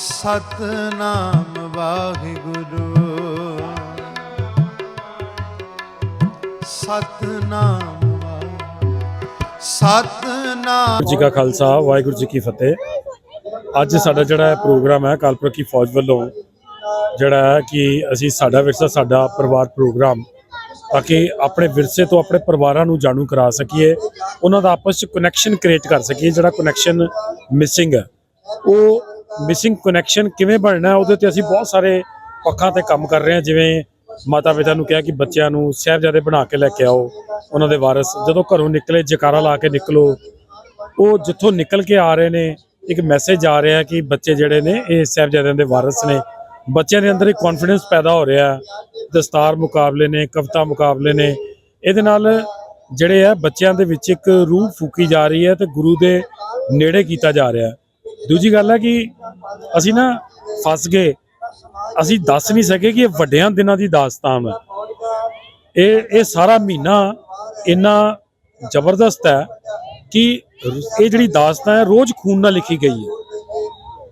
ਸਤਨਾਮ ਵਾਹਿਗੁਰੂ। ਸਤਨਾਮ ਵਾਹਿਗੁਰੂ। ਜੀ ਕਾ ਖਾਲਸਾ, ਵਾਹਿਗੁਰੂ ਜੀ ਕੀ ਫਤਿਹ। ਅੱਜ ਸਾਡਾ ਜਿਹੜਾ ਪ੍ਰੋਗਰਾਮ ਹੈ ਕਾਲਪੁਰ ਕੀ ਫੌਜ ਵੱਲੋਂ, ਜਿਹੜਾ ਹੈ ਕਿ ਅਸੀਂ ਸਾਡਾ ਵਿਰਸਾ, ਸਾਡਾ ਪਰਿਵਾਰ ਪ੍ਰੋਗਰਾਮ, ਤਾਂ ਕਿ ਆਪਣੇ ਵਿਰਸੇ ਤੋਂ ਆਪਣੇ ਪਰਿਵਾਰਾਂ ਨੂੰ ਜਾਣੂ ਕਰਾ ਸਕੀਏ, ਉਹਨਾਂ ਦਾ ਆਪਸ ਵਿੱਚ ਕਨੈਕਸ਼ਨ ਕ੍ਰੀਏਟ ਕਰ ਸਕੀਏ, ਜਿਹੜਾ ਕਨੈਕਸ਼ਨ ਮਿਸਿੰਗ ਹੈ। ਉਹ ਮਿਸਿੰਗ ਕਨੈਕਸ਼ਨ ਕਿਵੇਂ ਬਣਨਾ ਉਹਦੇ ਤੇ ਅਸੀਂ ਬਹੁਤ ਸਾਰੇ ਪੱਖਾਂ ਤੇ ਕੰਮ ਕਰ ਰਹੇ ਹਾਂ, ਜਿਵੇਂ ਮਾਤਾ ਪਿਤਾ ਨੂੰ ਕਿਹਾ ਕਿ ਬੱਚਿਆਂ ਨੂੰ ਸਾਹਿਬਜ਼ਾਦੇ ਬਣਾ ਕੇ ਲੈ ਕੇ ਆਓ, ਉਹਨਾਂ ਦੇ ਵਾਰਿਸ। ਜਦੋਂ ਘਰੋਂ ਨਿਕਲੇ, ਜਕਾਰਾ ਲਾ ਕੇ ਨਿਕਲੋ, ਉਹ ਜਿੱਥੋਂ ਨਿਕਲ ਕੇ ਆ ਰਹੇ ਨੇ, ਇੱਕ ਮੈਸੇਜ ਆ ਰਿਹਾ ਕਿ ਬੱਚੇ ਜਿਹੜੇ ਨੇ, ਇਹ ਸਾਹਿਬਜ਼ਾਦਿਆਂ ਦੇ ਵਾਰਿਸ ਨੇ। ਬੱਚਿਆਂ ਦੇ ਅੰਦਰ ਇੱਕ ਕੌਨਫੀਡੈਂਸ ਪੈਦਾ ਹੋ ਰਿਹਾ ਦਸਤਾਰ ਮੁਕਾਬਲੇ ਨੇ, ਕਵਿਤਾ ਮੁਕਾਬਲੇ ਨੇ। ਇਹਦੇ ਨਾਲ ਜਿਹੜੇ ਆ ਬੱਚਿਆਂ ਦੇ ਵਿੱਚ ਇੱਕ ਰੂਹ ਫੂਕੀ ਜਾ ਰਹੀ ਹੈ ਤੇ ਗੁਰੂ ਦੇ ਨੇੜੇ ਕੀਤਾ ਜਾ ਰਿਹਾ ਦੂਜੀ ਗੱਲ ਹੈ ਕਿ ਅਸੀਂ ਨਾ ਫਸ ਗਏ। ਅਸੀਂ ਦੱਸ ਨਹੀਂ ਸਕੇ ਕਿ ਇਹ ਵੱਡਿਆਂ ਦਿਨਾਂ ਦੀ ਦਾਸਤਾਨ ਹੈ। ਇਹ ਇਹ ਸਾਰਾ ਮਹੀਨਾ ਇੰਨਾ ਜ਼ਬਰਦਸਤ ਹੈ ਕਿ ਇਹ ਜਿਹੜੀ ਦਾਸਤਾਨ ਹੈ, ਰੋਜ਼ ਖੂਨ ਨਾਲ ਲਿਖੀ ਗਈ ਹੈ।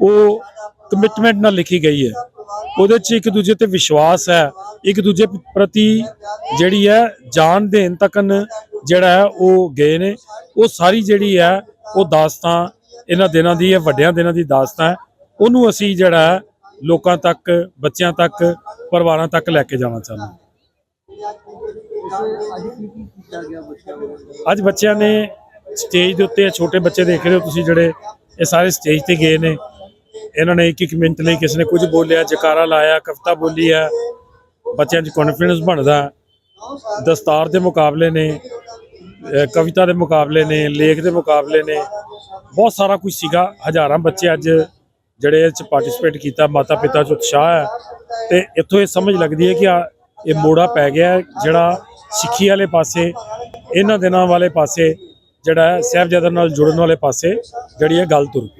ਉਹ ਕਮਿਟਮੈਂਟ ਨਾਲ ਲਿਖੀ ਗਈ ਹੈ। ਉਹਦੇ 'ਚ ਇੱਕ ਦੂਜੇ ਤੇ ਵਿਸ਼ਵਾਸ ਹੈ। ਇੱਕ ਦੂਜੇ ਪ੍ਰਤੀ ਜਿਹੜੀ ਹੈ ਜਾਨ ਦੇਣ ਤੱਕਨ ਜਿਹੜਾ ਹੈ, ਉਹ ਗਏ ਨੇ। ਉਹ ਸਾਰੀ ਜਿਹੜੀ ਹੈ, ਉਹ ਦਾਸਤਾਨ ਇਹਨਾਂ ਦਿਨਾਂ ਦੀ ਹੈ, ਵੱਡਿਆਂ ਦਿਨਾਂ ਦੀ ਦਾਸਤਾਨ ਹੈ। ਉਹਨੂੰ ਅਸੀਂ ਜਿਹੜਾ ਲੋਕਾਂ ਤੱਕ, ਬੱਚਿਆਂ ਤੱਕ, ਪਰਿਵਾਰਾਂ ਤੱਕ ਲੈ ਕੇ ਜਾਣਾ ਚਾਹੁੰਦੇ ਹਾਂ। ਅੱਜ ਬੱਚਿਆਂ ਨੇ ਸਟੇਜ ਦੇ ਉੱਤੇ ਛੋਟੇ ਬੱਚੇ ਦੇਖ ਰਹੇ ਹੋ ਤੁਸੀਂ ਜਿਹੜੇ ਇਹ ਸਾਰੇ ਸਟੇਜ ਤੇ ਗਏ ਨੇ। ਇਹਨਾਂ ਨੇ ਇੱਕ ਇੱਕ ਮਿੰਟ ਲਈ ਕਿਸੇ ਨੇ ਕੁਝ ਬੋਲਿਆ, ਜਕਾਰਾ ਲਾਇਆ, ਕਵਿਤਾ ਬੋਲੀ ਹੈ। ਬੱਚਿਆਂ 'ਚ ਕੌਨਫੀਡੈਂਸ ਬਣਦਾ ਦਸਤਾਰ ਦੇ ਮੁਕਾਬਲੇ ਨੇ ਕਵਿਤਾ ਦੇ ਮੁਕਾਬਲੇ ਨੇ, ਲੇਖ ਦੇ ਮੁਕਾਬਲੇ ਨੇ। ਬਹੁਤ ਸਾਰਾ ਕੁਝ ਸੀਗਾ। ਹਜ਼ਾਰਾਂ ਬੱਚੇ ਅੱਜ ਜਿਹੜੇ ਇਹ 'ਚ ਪਾਰਟਿਸਿਪੇਟ ਕੀਤਾ ਮਾਤਾ ਪਿਤਾ 'ਚ ਉਤਸ਼ਾਹ ਹੈ। ਤੇ ਇੱਥੋਂ ਇਹ ਸਮਝ ਲੱਗਦੀ ਹੈ ਕਿ ਆ, ਇਹ ਮੋੜਾ ਪੈ ਗਿਆ ਜਿਹੜਾ ਸਿੱਖੀ ਵਾਲੇ ਪਾਸੇ, ਇਹਨਾਂ ਦਿਨਾਂ ਵਾਲੇ ਪਾਸੇ, ਜਿਹੜਾ ਹੈ, ਸਾਹਿਬਜ਼ਾਦਿਆਂ ਨਾਲ ਜੁੜਨ ਵਾਲੇ ਪਾਸੇ, ਜਿਹੜੀ ਇਹ ਗੱਲ ਤੁਰ ਪਈ।